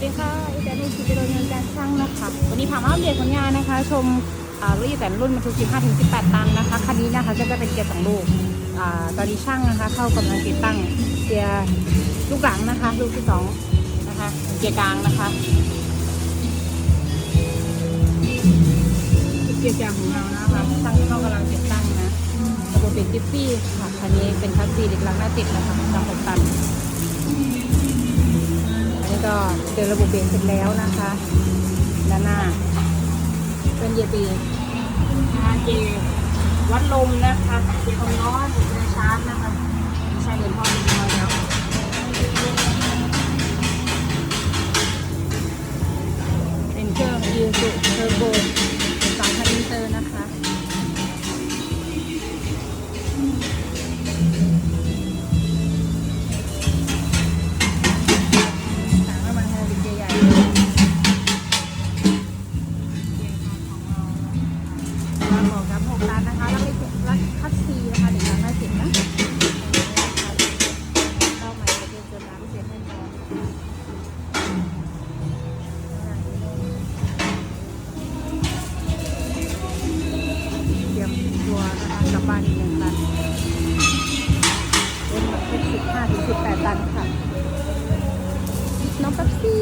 วัสดีค่ะอีแตนในชีวิตโดยงินการช่างนะคะ วันนี้พามาอัปเดตผลงานนะคะ ชมอ่ารถอีแตนรุ่นบรรทุก15ถึง18 ตันนะคะ คันนี้นะคะก็จะเป็นเกียร์สองลูกอตอนนี้ช่างนะคะ เข้ากำลังติดตั้งเกียร์ลูกหลังนะคะ ลูกที่สองนะคะ เกียร์กลางนะคะ เกียร์กลางของเรานะคะช่างเข้ากำลังติดตั้งนะระบบเบรกจิฟฟี่ค่ะ คันนี้เป็นคัสซีเด็กหลังหน้าติดนะคะจำหกตัน ก็เจอระบบเบรกเสร็จแล้วนะคะด้านหน้า เป็นเยปีนะคะเจวัดลมนะคะเจความน้อยเจชาร์จนะคะใช้เดินพ่อเดินพ่อแล้วเป็นเครื่องยูสุเทอร์โบ เราบอกรับหกล้านนะคะแล้วไม่รัดคัดซีนะคะเดี๋ยวเราได้สิบนะเข้ามาจะเป็นเกินล้านเศษให้พอเตรียมตัวนะคะกลับบ้านอีกหนึ่งคันรถบรรทุกสิบห้าถึงสิบแปดตันค่ะน้องแป๊บซี่